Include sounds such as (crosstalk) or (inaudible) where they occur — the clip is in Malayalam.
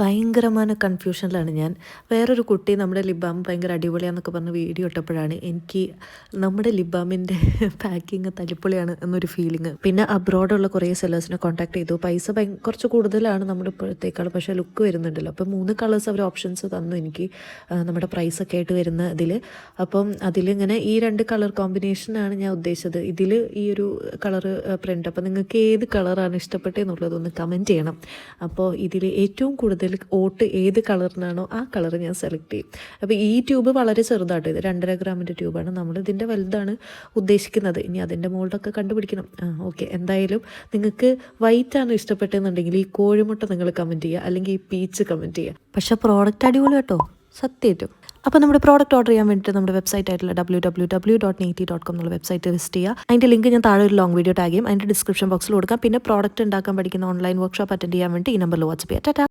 ഭയങ്കരമായ കൺഫ്യൂഷനിലാണ് ഞാൻ. വേറൊരു കുട്ടി നമ്മുടെ ലിബാം ഭയങ്കര അടിപൊളിയാന്നൊക്കെ പറഞ്ഞ് വീഡിയോ ഇട്ടപ്പോഴാണ് എനിക്ക് നമ്മുടെ ലിബാമിന്റെ (laughs) പാക്കിങ് തല്ലിപ്പൊളിയാണ് എന്നൊരു ഫീലിംഗ് പിന്നെ അബ്രോഡുള്ള കുറേ സെല്ലേഴ്സിനെ കോൺടാക്ട് ചെയ്തു. പൈസ കുറച്ച് കൂടുതലാണ് നമ്മുടെ ഇപ്പോഴത്തേക്കാൾ പക്ഷേ ലുക്ക് വരുന്നുണ്ടല്ലോ. അപ്പോൾ മൂന്ന് കളേഴ്സ് അവർ ഓപ്ഷൻസ് തന്നു എനിക്ക് നമ്മുടെ നമ്മുടെ പ്രൈസൊക്കെ ആയിട്ട് വരുന്ന ഇതിൽ അപ്പം അതിലിങ്ങനെ ഈ രണ്ട് കളർ കോമ്പിനേഷനാണ് ഞാൻ ഉദ്ദേശിച്ചത്. ഇതിൽ ഈ ഒരു കളർ പ്രിന്റ് അപ്പോൾ നിങ്ങൾക്ക് ഏത് കളറാണ് ഇഷ്ടപ്പെട്ടതെന്നുള്ളതൊന്ന് കമന്റ് ചെയ്യണം. അപ്പോൾ ഇതിൽ ഏറ്റവും കൂടുതൽ ഓട്ട് ഏത് കളറിനാണോ ആ കളർ ഞാൻ സെലക്ട് ചെയ്യും. അപ്പോൾ ഈ ട്യൂബ് വളരെ ചെറുതാട്ടോ ഇത്. രണ്ടര ഗ്രാമിന്റെ ട്യൂബാണ്. നമ്മൾ ഇതിന്റെ വലുതാണ് ഉദ്ദേശിക്കുന്നത്. ഇനി അതിന്റെ മുകളിലൊക്കെ കണ്ടുപിടിക്കണം. ആ ഓക്കെ. എന്തായാലും നിങ്ങൾക്ക് വൈറ്റ് ആണ് ഇഷ്ടപ്പെട്ടതെന്നുണ്ടെങ്കിൽ ഈ കോഴിമുട്ട നിങ്ങൾ കമന്റ് ചെയ്യുക. അല്ലെങ്കിൽ ഈ പീച്ച് കമന്റ് ചെയ്യുക. പക്ഷേ പ്രോഡക്റ്റ് അടിപൊളി കേട്ടോ. സത്യമായിട്ടും അപ്പോൾ നമ്മുടെ പ്രോഡക്റ്റ് ഓർഡർ ചെയ്യാൻ വേണ്ടിയിട്ട് നമ്മുടെ വെബ്സൈറ്റ് ആയിട്ടുള്ള W W W dot dot com എന്നുള്ള വെബ്സൈറ്റ് വിസിറ്റ് ചെയ്യുക. അതിന്റെ ലിങ്ക് ഞാൻ താഴെ ഒരു ലോങ് വീഡിയോ ടാഗ് ചെയ്യും. അതിന്റെ ഡിസ്ക്രിപ്ഷൻ ബോക്സിൽ കൊടുക്കാം. പിന്നെ പ്രോഡക്റ്റ് ഉണ്ടാക്കാൻ പഠിക്കുന്ന ഓൺലൈൻ വർക്ക്ഷോപ്പ് അറ്റൻഡ് ചെയ്യാൻ വേണ്ടി ഈ നമ്പറിൽ വാട്സ്ആപ്പ് ചെയ്യാം. ടാറ്റാ.